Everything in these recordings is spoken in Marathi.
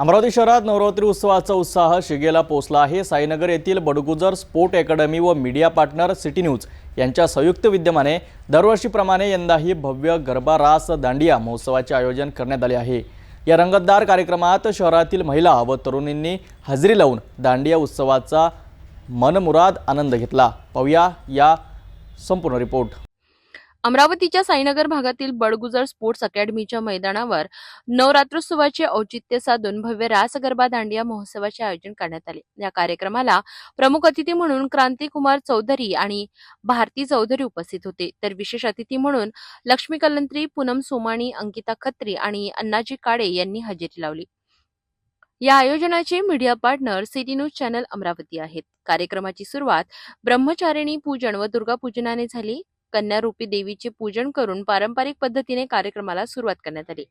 अमरावती शहरात नवरात्री उत्सवाचा उत्साह शिगेला पोचला आहे. साईनगर येथील बडगुजर स्पोर्ट अकॅडमी व मीडिया पार्टनर सिटी न्यूज यांच्या संयुक्त विद्यमाने दरवर्षीप्रमाणे यंदाही भव्य गरबा रास दांडिया महोत्सवाचे आयोजन करण्यात आले आहे. या रंगतदार कार्यक्रमात शहरातील महिला व तरुणींनी हजेरी लावून दांडिया उत्सवाचा मनमुराद आनंद घेतला. पाहूया या संपूर्ण रिपोर्ट. अमरावतीच्या साईनगर भागातील बडगुजर स्पोर्ट्स अकॅडमीच्या मैदानावर नवरात्रोत्सवाचे औचित्य साधून भव्य रास गरबा दांडिया महोत्सवाचे आयोजन करण्यात आले. या कार्यक्रमाला प्रमुख अतिथी म्हणून क्रांतिकुमार चौधरी आणि भारती चौधरी उपस्थित होते. तर विशेष अतिथी म्हणून लक्ष्मी कलंत्री पूनम सोमाणी अंकिता खत्री आणि अण्णाजी काळे यांनी हजेरी लावली. या आयोजनाचे media partner city news channel Amravati आहेत. कार्यक्रमाची सुरुवात ब्रह्मचारिणी पूजन व दुर्गा पूजनाने झाली. कन्यारूपी देवीचे पूजन करून पारंपरिक पद्धतीने कार्यक्रमाला सुरुवात करण्यात आली.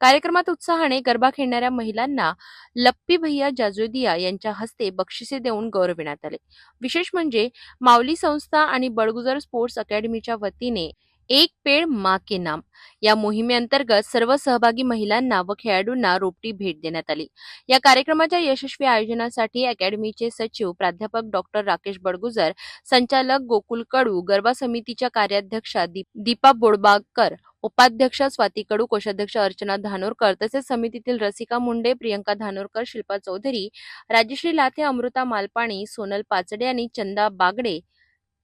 कार्यक्रमात उत्साहाने गरबा खेळणाऱ्या महिलांना लप्पी भैया जाजोदिया यांच्या हस्ते बक्षिसे देऊन गौरविण्यात आले. विशेष म्हणजे माऊली संस्था आणि बडगुजर स्पोर्ट्स अकॅडमीच्या वतीने एक पेड मा के नाम. या मोहिमेअंतर्गत सर्व सहभागी महिलांना व खेळाडूंना रोपटी भेट देण्यात आली. या कार्यक्रमाच्या यशस्वी आयोजनासाठी अकॅडमीचे सचिव प्राध्यापक डॉक्टर राकेश बडगुजर संचालक गोकुल कडू गरबा समितीच्या कार्याध्यक्षा दीप- दीपा बोडबागकर उपाध्यक्ष स्वाती कडू कोषाध्यक्ष अर्चना धानोरकर तसेच समितीतील रसिका मुंडे प्रियंका धानोरकर शिल्पा चौधरी राजश्री लाथे अमृता मालपाणी सोनल पाचडे आणि चंदा बागडे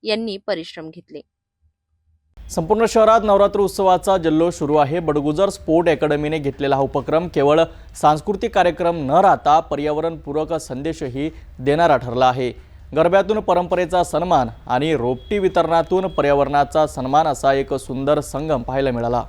यांनी परिश्रम घेतले. संपूर्ण शहरात नवरात्र उत्सवाचा जल्लोष सुरू आहे. बडगुजर स्पोर्ट अकॅडमीने घेतलेला हा उपक्रम केवळ सांस्कृतिक कार्यक्रम न राहता पर्यावरणपूरक संदेशही देणारा ठरला आहे. गरब्यातून परंपरेचा सन्मान आणि रोपटी वितरणातून पर्यावरणाचा सन्मान असा एक सुंदर संगम पाहायला मिळाला.